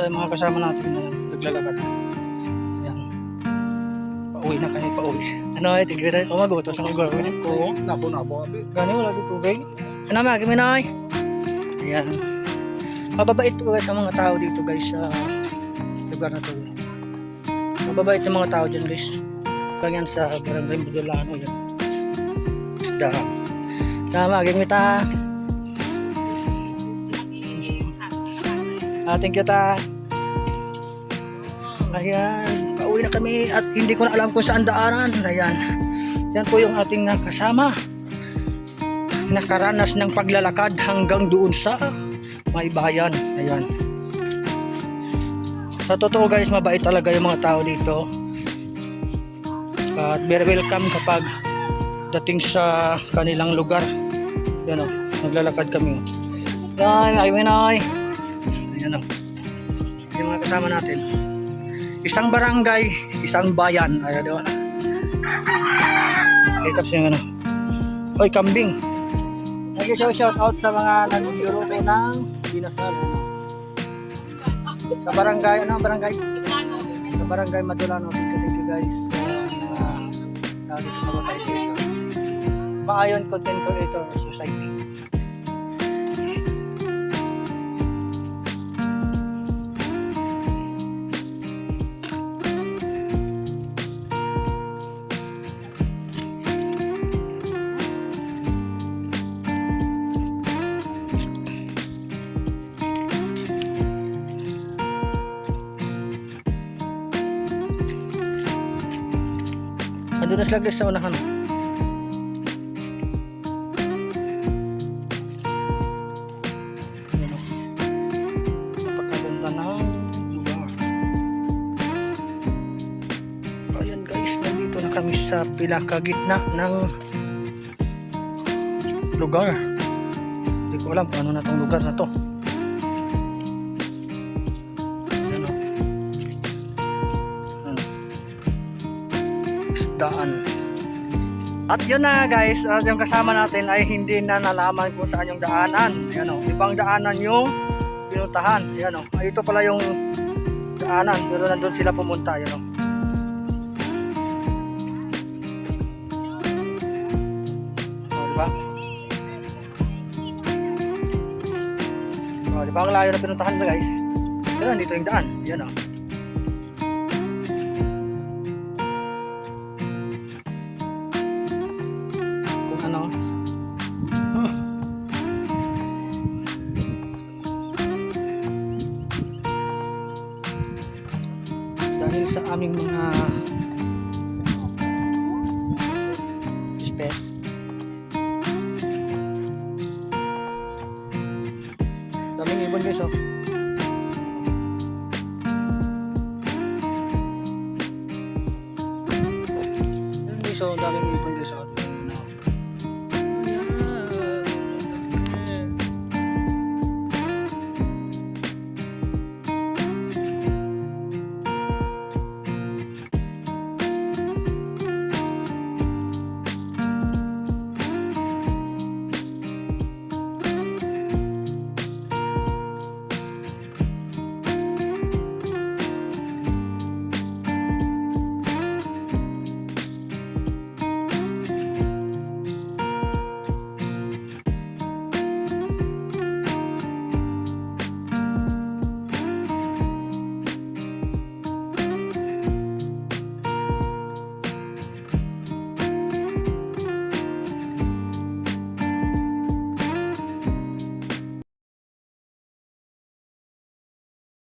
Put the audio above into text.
sa mga kasama natin na naglalakad. Yan. Pauwi na kami, pauwi. Ano ay, tigre na. Oh, magutos ang gagawin. Oo. Nabo-nabo. Gani, wala dito tubig. Ano ma, kami na ay. Ayan. Mababait ko guys sa mga tao dito guys sa lugar na to. Mababait yung mga tao dyan guys. Lang yan sa barangay Budolano yan. Isdahan. Tama, gagawin ta. Ah, thank you ta. Ayan, pauwi na kami at hindi ko na alam kung saan daanan. Ayan. Yan po yung ating ah, kasama. Nakaranas ng paglalakad hanggang doon sa may bayan. Ayan. Sa totoo guys, mabait talaga yung mga tao dito. At very welcome kapag dating sa kanilang lugar. Yan o, naglalakad kami. Yan, ay minay. Ayan o. Yung mga kasama natin. Isang barangay, isang bayan. Ayan diba? Ito siya ano. Oy, kambing. Nag-shout shout out sa mga nagluluto ng binasal. Sa barangay, ano barangay? Sa barangay Madulano. Thank you, thank you guys. Uh, dito mababait kayo. Maayon Content Creator Society. Andun na sila guys sa unahan. Napakaganda ng lugar. Ayan guys, nandito na kami sa pinakagitna ng lugar. Hindi ko alam kung ano na tong lugar na to. Isdaan. At yun na guys, at yung kasama natin ay hindi na nalaman kung saan yung daanan. Ayan o, ibang daanan yung pinuntahan. Ayan o, ay ito pala yung daanan, pero nandun sila pumunta. Ayan o. O, diba? O, diba ang layo na pinuntahan nila guys? Pero nandito yung daan. Ayan o. sa aming mga space. Daming ibon guys oh. Guys oh, daming ibon